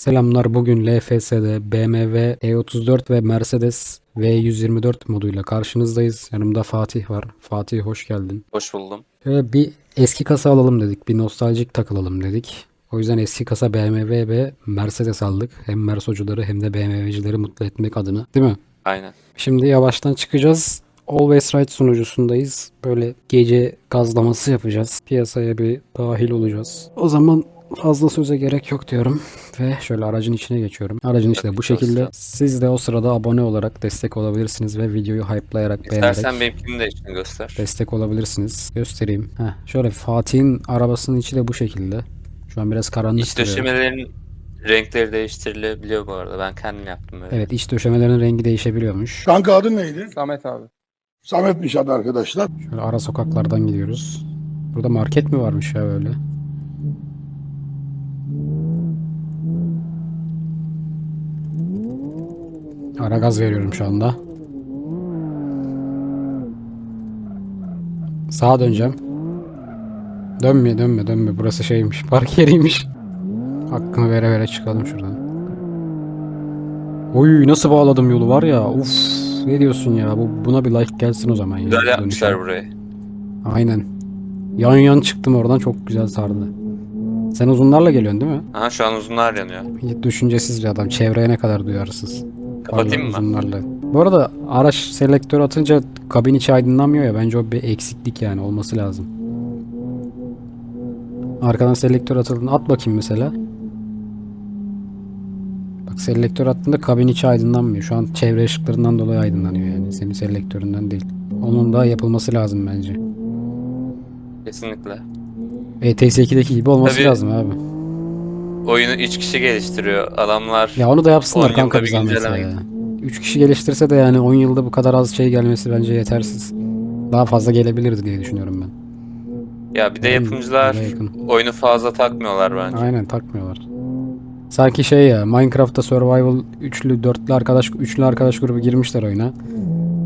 Selamlar. Bugün LFS'de BMW E34 ve Mercedes V124 moduyla karşınızdayız. Yanımda Fatih var. Fatih hoş geldin. Hoş buldum. Şöyle bir eski kasa alalım dedik. Bir nostaljik takılalım dedik. O yüzden eski kasa BMW ve Mercedes aldık. Hem Mersocuları hem de BMW'cileri mutlu etmek adına. Değil mi? Aynen. Şimdi yavaştan çıkacağız. Always Right sunucusundayız. Böyle gece gazlaması yapacağız. Piyasaya bir dahil olacağız. O zaman fazla söze gerek yok diyorum. Ve şöyle aracın içine geçiyorum. Aracın içinde bu şekilde. Siz de o sırada abone olarak destek olabilirsiniz ve videoyu hype'layarak beğenerek İstersen benimkini de içini göster. destek olabilirsiniz. Göstereyim. Heh, şöyle Fatih'in arabasının içi de bu şekilde. Şu an biraz karanlık İç döşemelerin renkleri değiştirilebiliyor bu arada. Ben kendim yaptım böyle. Evet iç döşemelerin rengi değişebiliyormuş. Kanka adın neydi? Samet abi. Samet'miş adı arkadaşlar. Şöyle ara sokaklardan gidiyoruz. Burada market mi varmış ya böyle? Ara gaz veriyorum şu anda. Sağa döneceğim. Dönme dönme dönme. Burası şeymiş. Park yeriymiş. Hakkımı vere vere çıkalım şuradan. Oy nasıl bağladım yolu var ya. Uf ne diyorsun ya. Bu, buna bir like gelsin o zaman ya. Güzel yapmışlar burayı. Aynen. Yan yan çıktım oradan çok güzel sardı. Sen uzunlarla geliyorsun değil mi? Aha şu an uzunlar yanıyor. Hiç düşüncesiz bir adam. Çevreye ne kadar duyarsız. Kapatayım mı? Uzunlarla. Bu arada araç selektör atınca kabin içi aydınlanmıyor ya. Bence o bir eksiklik yani olması lazım. Arkadan selektör atıldığında at bakayım mesela. Bak selektör attığında kabin içi aydınlanmıyor. Şu an çevre ışıklarından dolayı aydınlanıyor yani. Senin selektöründen değil. Onun da yapılması lazım bence. Kesinlikle. ETS2'deki gibi olması Tabii. lazım abi. Oyunu 3 kişi geliştiriyor. Adamlar Ya onu da yapsınlar 10 kanka bir zahmet ya. 3 kişi geliştirse de yani 10 yılda bu kadar az şey gelmesi bence yetersiz. Daha fazla gelebilirdi diye düşünüyorum ben. ya bir de yapımcılar oraya yakın. oyunu fazla takmıyorlar bence. Aynen takmıyorlar. Sanki şey ya Minecraft'ta survival üçlü dörtlü arkadaş üçlü arkadaş grubu girmişler oyuna.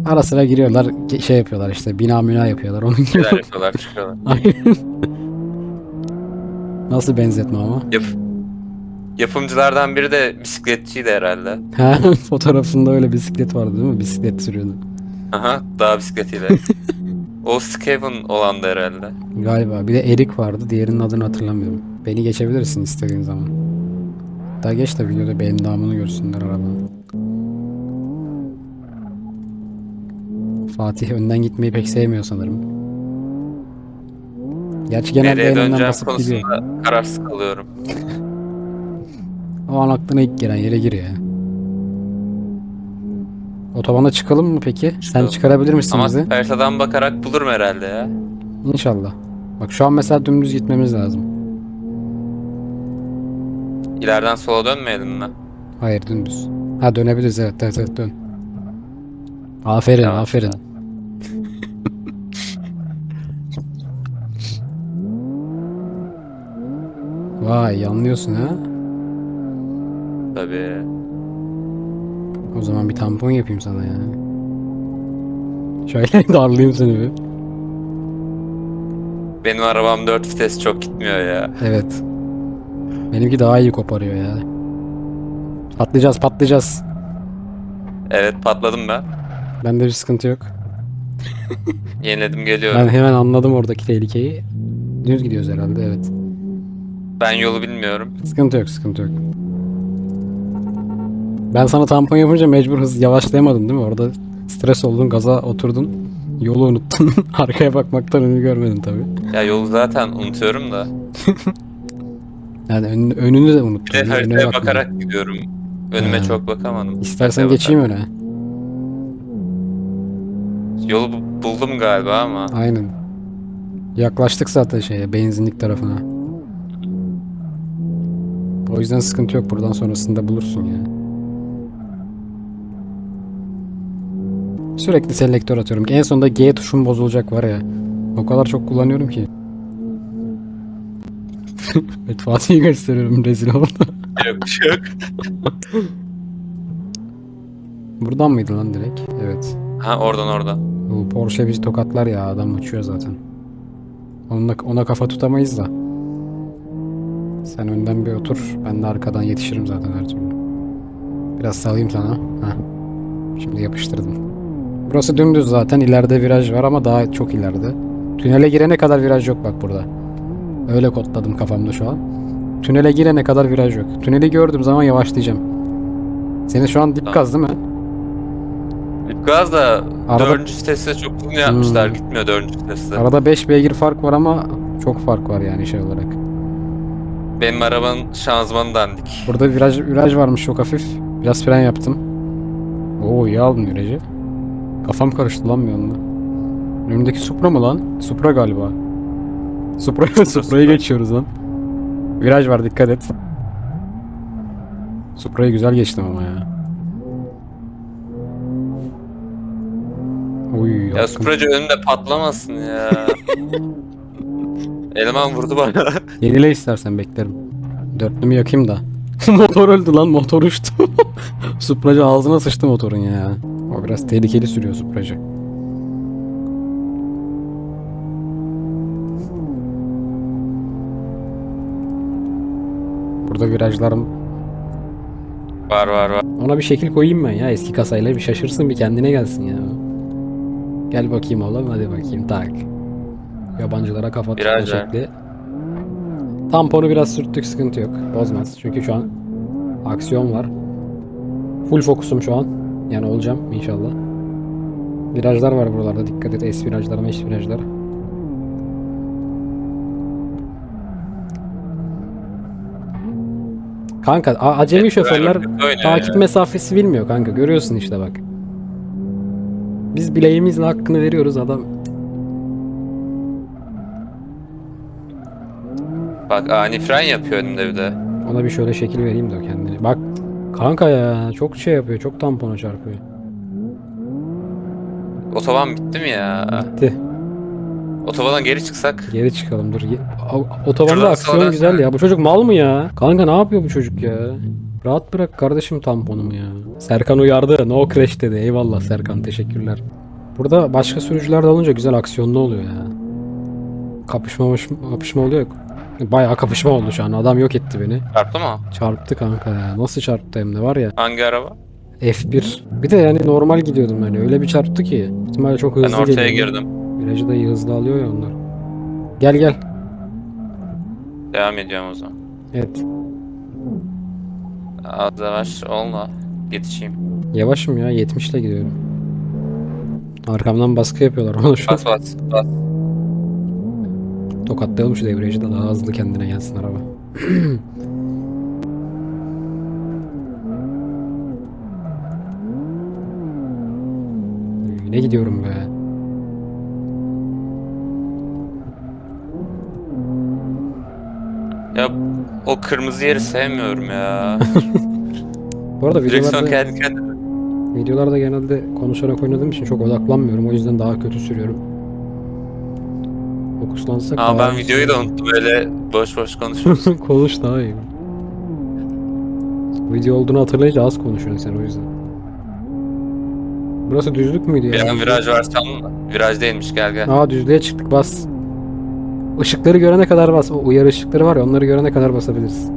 Ara sıra giriyorlar ge- şey yapıyorlar işte bina müna yapıyorlar onun gibi. Şeyler yapıyorlar çıkıyorlar. Aynen. Nasıl benzetme ama? Yap Yapımcılardan biri de bisikletçiydi herhalde. Ha, fotoğrafında öyle bisiklet vardı değil mi? Bisiklet sürüyordu. Aha dağ bisikletiyle. o Skaven olandı herhalde. Galiba. Bir de Erik vardı. Diğerinin adını hatırlamıyorum. Beni geçebilirsin istediğin zaman. Daha geç de videoda benim namını görsünler arabanın. Fatih önden gitmeyi pek sevmiyor sanırım. Gerçi genelde Nereye en önden döneceğim basıp gidiyor. konusunda kararsız kalıyorum. O an aklına ilk gelen yere gir ya. Otobana çıkalım mı peki? Sen Çıkalım. çıkarabilir misin Ama bizi? haritadan bakarak bulurum herhalde ya. İnşallah. Bak şu an mesela dümdüz gitmemiz lazım. İleriden sola dönmeyelim mi? Hayır dümdüz. Ha dönebiliriz evet evet, evet dön. Aferin Tamam, aferin. Vay anlıyorsun ha. Tabii. O zaman bir tampon yapayım sana ya. Şöyle darlayayım seni bir. Benim arabam 4 vites çok gitmiyor ya. Evet. Benimki daha iyi koparıyor ya. Patlayacağız patlayacağız. Evet patladım ben. Bende bir sıkıntı yok. Yeniledim geliyorum. Ben Ben, hemen anladım oradaki tehlikeyi. Düz gidiyoruz herhalde evet. yolu bilmiyorum. Sıkıntı yok, sıkıntı yok. Ben sana tampon yapınca mecbur hız yavaşlayamadın değil mi? Orada stres oldun, gaza oturdun. Yolu unuttun. Arkaya bakmaktan önünü görmedin tabii. Ya yolu zaten unutuyorum da. Yani ön- önünü de Bir unuttun. de önüne haritaya bakarak gidiyorum. Önüme Ha. çok bakamadım. İstersen Haritaya geçeyim öne. Yolu bu- buldum galiba ama. Aynen. Yaklaştık zaten şeye, benzinlik tarafına. O yüzden sıkıntı yok. Buradan sonrasında bulursun ya. Sürekli selektör atıyorum. En sonunda G tuşum bozulacak var ya. O kadar çok kullanıyorum ki. evet Fatih'i gösteriyorum rezil oldu. Yok bir şey yok. Buradan mıydı lan direkt? Evet. Ha oradan oradan. Bu Porsche bizi tokatlar ya adam uçuyor zaten. Onunla, ona kafa tutamayız da. Sen önden bir otur. Ben de arkadan yetişirim zaten her türlü. Biraz salayım sana. Heh. Şimdi yapıştırdım. Burası dümdüz zaten. İleride viraj var ama daha çok ileride. Tünele girene kadar viraj yok bak burada. Öyle kodladım kafamda şu an. Tünele girene kadar viraj yok. Tüneli gördüğüm zaman yavaşlayacağım. Senin şu an dip gaz değil mi? Gaz da Arada- dördüncü testte çok uzun yapmışlar. Hmm. Gitmiyor dördüncü testte. Arada 5 beygir fark var ama çok fark var yani şey olarak. Benim arabanın şanzımanı dandik. Burada viraj viraj varmış çok hafif. Biraz fren yaptım. Oo iyi aldın virajı. Kafam karıştı lan bir anda. Önümdeki Supra mı lan? Supra galiba. Supra, Supra'yı Supra. geçiyoruz lan. Viraj var dikkat et. Supra'yı güzel geçtim ama ya. Oy Ya hakkım. Supracı önünde patlamasın ya. Eleman vurdu bana. Yenile istersen beklerim. Dörtlümü yakayım da. Motor öldü lan motor uçtu. Supracı ağzına sıçtı motorun ya. O biraz tehlikeli sürüyor Supracı. Burada virajlarım. var var var. Ona bir şekil koyayım ben ya eski kasayla bir şaşırsın bir kendine gelsin ya. Gel bakayım oğlum hadi bakayım tak. Yabancılara kafa tutma Viraj ver. şekli. Tamponu biraz sürttük sıkıntı yok. Bozmaz. Çünkü şu an aksiyon var. Full fokusum şu an. Yani olacağım inşallah. Virajlar var buralarda. Dikkat et. S virajlar, meş virajlar. Kanka acemi şoförler takip mesafesi bilmiyor kanka. Görüyorsun işte bak. Biz bileğimizle hakkını veriyoruz adam. Bak ani fren yapıyor önümde bir de. Ona bir şöyle şekil vereyim de o kendine. Bak kanka ya çok şey yapıyor. Çok tampona çarpıyor. Otoban bitti mi ya? Bitti. Otobandan geri çıksak. Geri çıkalım dur. A- Otobanda Şuradan aksiyon güzel ya. Bu çocuk mal mı ya? Kanka ne yapıyor bu çocuk ya? Rahat bırak kardeşim tamponumu ya. Serkan uyardı. No crash dedi. Eyvallah Serkan teşekkürler. Burada başka sürücüler de olunca güzel aksiyonlu oluyor ya. Kapışma, kapışma oluyor. Bayağı kapışma oldu şu an. Adam yok etti beni. Çarptı mı? Çarptı kanka ya. Nasıl çarptı hem de var ya. Hangi araba? F1. Bir de yani normal gidiyordum yani. Öyle bir çarptı ki. İhtimalle çok hızlı Ben ortaya geliyor. girdim. Virajı da iyi hızlı alıyor ya onlar. Gel gel. Devam ediyorum o zaman. Evet. Az yavaş olma. Yetişeyim. Yavaşım ya 70 ile gidiyorum. Arkamdan baskı yapıyorlar bana şu an. Bas bas bas. Tokatlayalım şu devreci de daha hızlı kendine gelsin araba. ne gidiyorum be. Ya o kırmızı yeri sevmiyorum ya. Bu arada Direksiyon videolarda, kendi kendine. videolarda genelde konuşarak oynadığım için çok odaklanmıyorum. O yüzden daha kötü sürüyorum. Fokuslansak Aa daha ben iyi videoyu da unuttum böyle boş boş konuşuyoruz. Konuş daha iyi. Video olduğunu hatırlayınca az konuşuyorsun sen o yüzden. Burası düzlük müydü ya? Bir an viraj var sandım da. Viraj değilmiş gel gel. Aa düzlüğe çıktık bas. Işıkları görene kadar bas. O uyarı ışıkları var ya onları görene kadar basabiliriz.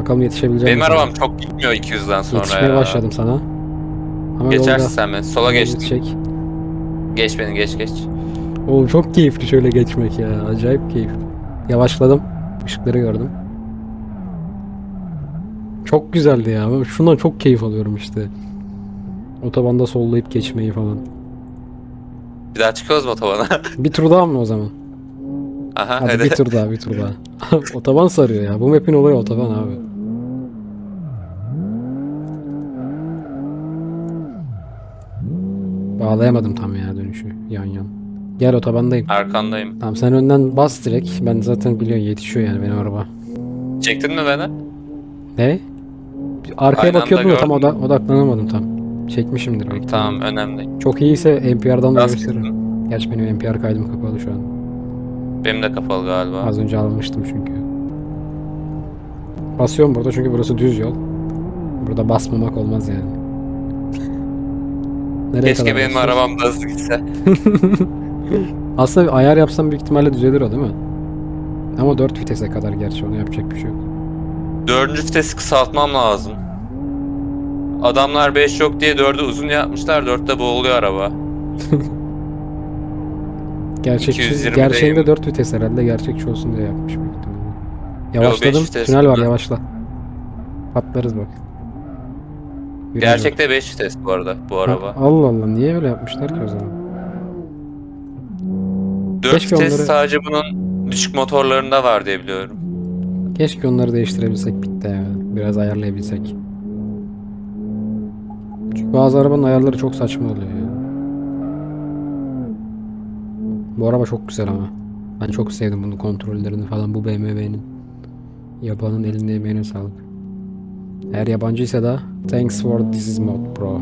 Bakalım yetişebilecek Benim misin? arabam çok gitmiyor 200'den sonra Yetişmeye ya. başladım sana. Ama Geçersin yolda- sen beni. Sola yolda geçtim. yetişecek. Geç beni geç geç. Oğlum çok keyifli şöyle geçmek ya. Acayip keyifli. Yavaşladım. Işıkları gördüm. Çok güzeldi ya. Ben Şundan çok keyif alıyorum işte. Otobanda sollayıp geçmeyi falan. Bir daha çıkıyoruz mu otobana? Bir tur daha mı o zaman? Aha Hadi hadi. bir tur daha bir tur daha. otoban sarıyor ya. Bu map'in olayı otoban abi. Bağlayamadım tam ya dönüşü yan yan. Gel otobandayım. Arkandayım. Tamam sen önden bas direkt. Ben zaten biliyorum yetişiyor yani benim araba. Çektin mi beni? Ne? Arkaya Aynı bakıyordum anda da tam oda- odaklanamadım tam. Çekmişimdir belki. Tamam önemli. Çok iyiyse NPR'dan da Gaz gösteririm. Gerçi benim NPR kaydım kapalı şu an. Benim de kapalı galiba. Az önce almıştım çünkü. Basıyorum burada çünkü burası düz yol. Burada basmamak olmaz yani. Nereye Keşke kadar benim basıyoruz? arabam da hızlı gitse. Aslında bir ayar yapsam büyük ihtimalle düzelir o değil mi? Ama 4 vitese kadar gerçi onu yapacak bir şey yok. Dördüncü vitesi kısaltmam lazım. Adamlar 5 yok diye 4'ü uzun yapmışlar. 4'te boğuluyor araba. Gerçekçi, 220'deyim. gerçeğinde 4 vites herhalde gerçekçi olsun diye yapmış büyük ihtimalle. Yavaşladım. beş vites Tünel var bunlar. yavaşla. Patlarız bak. Gerçekte 5 vites bu arada bu araba. Allah Allah niye öyle yapmışlar ki o zaman? 4 keşke vites onları- sadece bunun düşük motorlarında var diye biliyorum. Keşke onları değiştirebilsek bitti ya. Biraz ayarlayabilsek. Çünkü bazı arabanın ayarları çok saçma oluyor ya. Bu araba çok güzel ama. Ben çok sevdim bunun kontrollerini falan bu BMW'nin. Yabanın elinde emeğine sağlık. Eğer yabancıysa da Thanks for this is mod bro.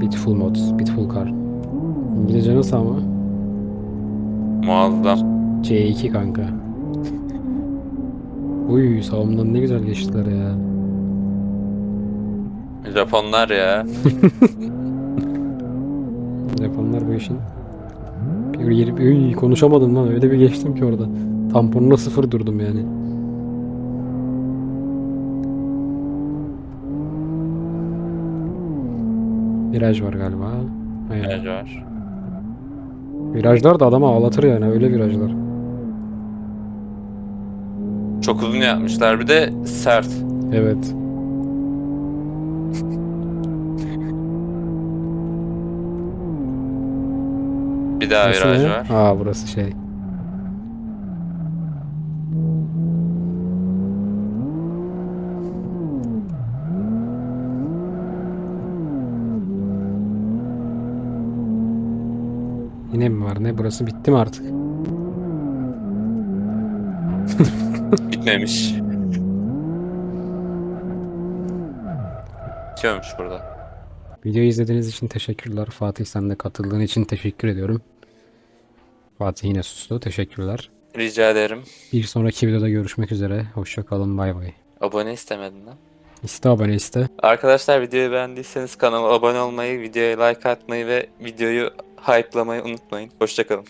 Beautiful mods, beautiful car. İngilizce nasıl ama? Muazzam. C2 kanka. Uy sağımdan ne güzel geçtiler ya. Japonlar ya. Japonlar bu işin. Bir yeri, Uy, konuşamadım lan öyle bir geçtim ki orada. Tamponuna sıfır durdum yani. Viraj var galiba. Aynen. Viraj var. Virajlar da adamı ağlatır yani öyle virajlar. Çok uzun yapmışlar bir de sert. Evet. Bir daha Burası viraj ne? var. Aa burası şey. Yine mi var ne? Burası bitti mi artık? Bitmemiş. Bitiyormuş burada. Videoyu izlediğiniz için teşekkürler. Fatih sen de katıldığın için teşekkür ediyorum. Fatih yine sustu. Teşekkürler. Rica ederim. Bir sonraki videoda görüşmek üzere. Hoşça kalın. Bay bay. Abone istemedin lan. İste abone iste. Arkadaşlar videoyu beğendiyseniz kanala abone olmayı, videoya like atmayı ve videoyu hype'lamayı unutmayın. Hoşçakalın.